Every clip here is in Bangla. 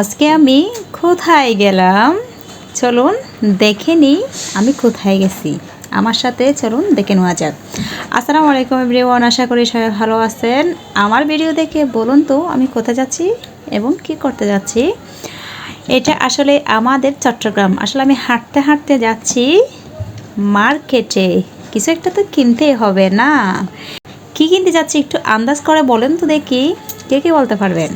আজকে আমি কোথায় গেলাম? চলুন দেখে নিই আমি কোথায় গেছি। আমার সাথে চলুন দেখে নেওয়া যাক। আসসালামু আলাইকুম এভরিওয়ান, আশা করি সবাই ভালো আছেন। আমার ভিডিও দেখে বলুন তো আমি কোথায় যাচ্ছি এবং কি করতে যাচ্ছি? এটা আসলে আমাদের চট্টগ্রাম। আসলে আমি হাঁটতে হাঁটতে যাচ্ছি মার্কেটে। কিছু একটা তো কিনতেই হবে না। কি কিনতে যাচ্ছি একটু আন্দাজ করে বলেন তো দেখি। কে কে বলতে পারবেন?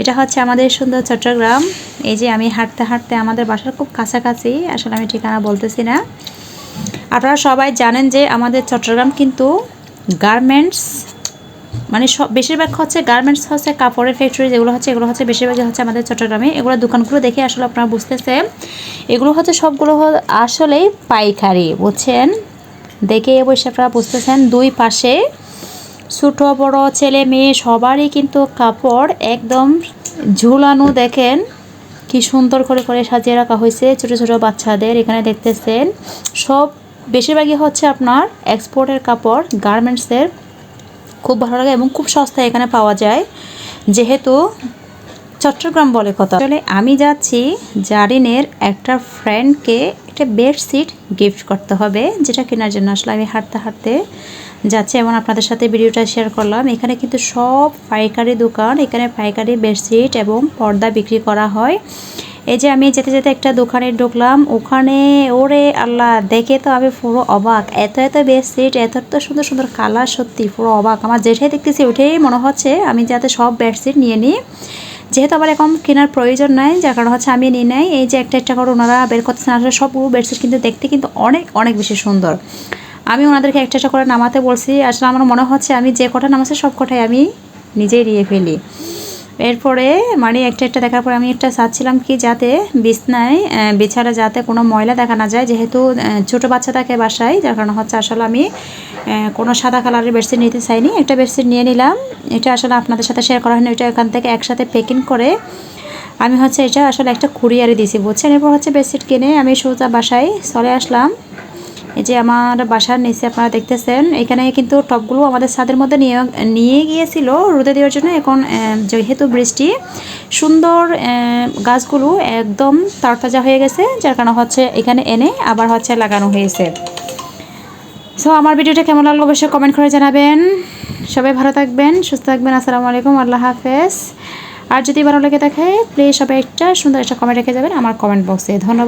এটা হচ্ছে আমাদের সুন্দর চট্টগ্রাম। এই যে আমি হাঁটতে হাঁটতে আমাদের বাসার খুব কাছাকাছি, আসলে আমি ঠিকানা বলতেছি না। আপনারা সবাই জানেন যে আমাদের চট্টগ্রাম কিন্তু গার্মেন্টস মানে সব বেশিরভাগ হচ্ছে গার্মেন্টস হচ্ছে কাপড়ের ফ্যাক্টরি যেগুলো হচ্ছে, এগুলো হচ্ছে বেশিরভাগই হচ্ছে আমাদের চট্টগ্রামে। এগুলো দোকানগুলো দেখে আসলে আপনারা বুঝতেছে এগুলো হচ্ছে সবগুলো আসলেই পাইকারি, বুঝছেন? দেখে অবশ্যই আপনারা বুঝতেছেন দুই পাশে। ছোট, বড় ছেলে, মেয়ে, সবারই কিন্তু কাপড় একদম ঝুলানো, দেখেন কি সুন্দর করে করে সাজিয়ে রাখা হয়েছে ছোট ছোট বাচ্চাদের এখানে দেখতেছেন। সব, বেশিরভাগই হচ্ছে আপনার এক্সপোর্টের কাপড়, গার্মেন্টসের। খুব ভালো লাগে এবং খুব সস্তায় এখানে পাওয়া যায়। যেহেতু চট্টগ্রাম বলে কথা। আসলে আমি যাচ্ছি জারিনের একটা ফ্রেন্ডকে একটা বেডশিট গিফট করতে হবে, যেটা কেনার জন্য আসলে আমি হাঁটতে হাঁটতে যাচ্ছি। এবং আপনাদের সাথে ভিডিওটা শেয়ার করলাম। এখানে কিন্তু সব পাইকারি দোকান, এখানে পাইকারি বেডশিট এবং পর্দা বিক্রি করা হয়। এই যে আমি যেতে যেতে একটা দোকানে ঢুকলাম, ওখানে ওরে আল্লাহ, দেখে তো আমি পুরো অবাক। এত এত বেডশিট এত এত সুন্দর সুন্দর কালার সত্যি পুরো অবাক। আমার যেটাই দেখতেছি ওইটাই মনে হচ্ছে আমি যাতে সব বেডশিট নিয়ে নিই। যেহেতু আমার এখন কেনার প্রয়োজন নাই, যার কারণ হচ্ছে আমি নিয়ে নেই। এই যে একটা একটা করে ওনারা বের করতেছেন, আসলে সবগুলো বেডশিট কিন্তু দেখতে কিন্তু অনেক অনেক বেশি সুন্দর। আমি ওনাদেরকে একটা একটা করে নামাতে বলছি, আসলে আমার মনে হচ্ছে আমি যে কটা নামাচ্ছি সব কটাই আমি নিজেই নিয়ে ফেলি। এরপরে মানে একটা একটা দেখার পরে আমি একটা চাচ্ছিলাম কি যাতে বিছনায় বিছানা যাতে কোনো ময়লা দেখা না যায়, যেহেতু ছোটো বাচ্চা থাকে বাসায়, যার কারণে হচ্ছে আসলে আমি কোনো সাদা কালারের বেডশিট নিতে চাইনি। একটা বেডশিট নিয়ে নিলাম, এটা আসলে আপনাদের সাথে শেয়ার করা হয়নি এটা এখান থেকে একসাথে প্যাকিং করে আমি হচ্ছে এটা আসলে একটা কুরিয়ারে দিয়েছি, বুঝছেন? এরপর হচ্ছে বেডশিট কিনে আমি সোজা বাসায় চলে আসলাম। এই যে আমার বাসার নিচে আপনারা দেখতেছেন, এখানে কিন্তু টপগুলো আমাদের ছাদের মধ্যে নিয়ে নিয়ে গিয়েছিল রোদে দেওয়ার জন্য। এখন যেহেতু বৃষ্টি, সুন্দর গাছগুলো একদম তরতাজা হয়ে গেছে, যার কারণে হচ্ছে এখানে এনে আবার হচ্ছে লাগানো হয়েছে। সো আমার ভিডিওটা কেমন লাগল অবশ্যই কমেন্ট করে জানাবেন। সবাই ভালো থাকবেন, সুস্থ থাকবেন, আসসালামু আলাইকুম, আল্লাহ হাফেজ। আর যদি ভালো লেগে থাকে প্লিজ সবাই একটা সুন্দর একটা কমেন্ট রেখে যাবেন আমার কমেন্ট বক্সে ধন্যবাদ।